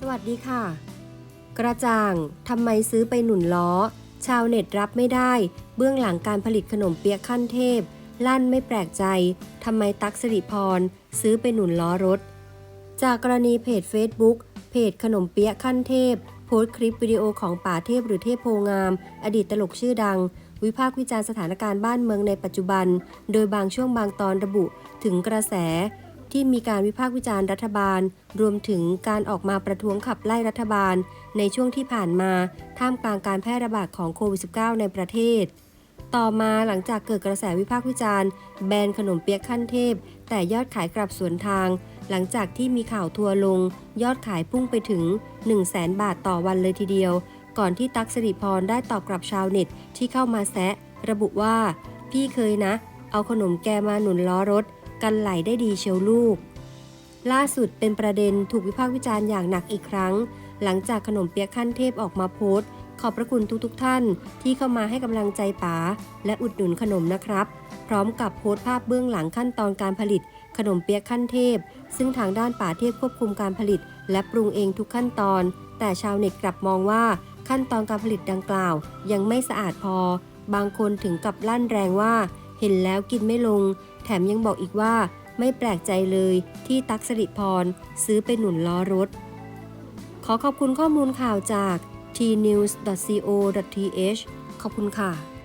สวัสดีค่ะ กระจ่างทำไมซื้อไปหนุนล้อ ชาวเน็ตรับไม่ได้ เบื้องหลังการผลิตขนมเปี๊ยะขั้นเทพ ลั่นไม่แปลกใจทำไมตักสิริพร ซื้อไปหนุนล้อรถ จากกรณีเพจ Facebook เพจขนมเปี๊ยะขั้นเทพ โพสต์คลิปวิดีโอของป่าเทพหรือเทพโพงาม อดีตตลกชื่อดัง วิพากษ์วิจารณ์สถานการณ์บ้านเมืองในปัจจุบัน โดยบางช่วงบางตอนระบุถึงกระแส ที่มีการวิพากษ์วิจารณ์รัฐบาล รวมถึงการออกมาประท้วงขับไล่รัฐบาล ในช่วงที่ผ่านมา ท่ามกลางการแพร่ระบาดของโควิด -19 ในประเทศ ต่อมาหลังจากเกิดกระแสวิพากษ์วิจารณ์ แบรนด์ขนมเปี๊ยะขั้นเทพ แต่ยอดขายกลับสวนทาง หลังจากที่มีข่าวทัวร์ลง ยอดขายพุ่งไปถึง 1 0 0 0 0แสนบาทต่อวันเลยทีเดียว ก่อนที่ตั๊กสิริพรได้ตอบกลับชาวเน็ตที่เข้ามาแซะ ระบุว่า พี่เคยนะ เอาขนมแกมาหนุนล้อรถ กันไหลได้ดีเชียวลูก ล่าสุดเป็นประเด็นถูกวิพากษ์วิจารณ์อย่างหนักอีกครั้ง หลังจากขนมเปี๊ยะขั้นเทพออกมาโพสต์ ขอบพระคุณทุกๆทท่าน ที่เข้ามาให้กำลังใจป๋าและอุดหนุนขนมนะครับ พร้อมกับโพสต์ภาพเบื้องหลังขั้นตอนการผลิต ขนมเปี๊ยะขั้นเทพ ซึ่งทางด้านป๋าเทพควบคุมการผลิต และปรุงเองทุกขั้นตอน แต่ชาวเน็ตกลับมองว่าขั้นตอนการผลิตดังกล่าว ยังไม่สะอาดพอ บางคนถึงกับลั่นแรงว่า เห็นแล้วกินไม่ลง แถมยังบอกอีกว่าไม่แปลกใจเลยที่ตั๊กสิริพรซื้อไปหนุนล้อรถ ขอขอบคุณข้อมูลข่าวจาก tnews.co.th ขอบคุณค่ะ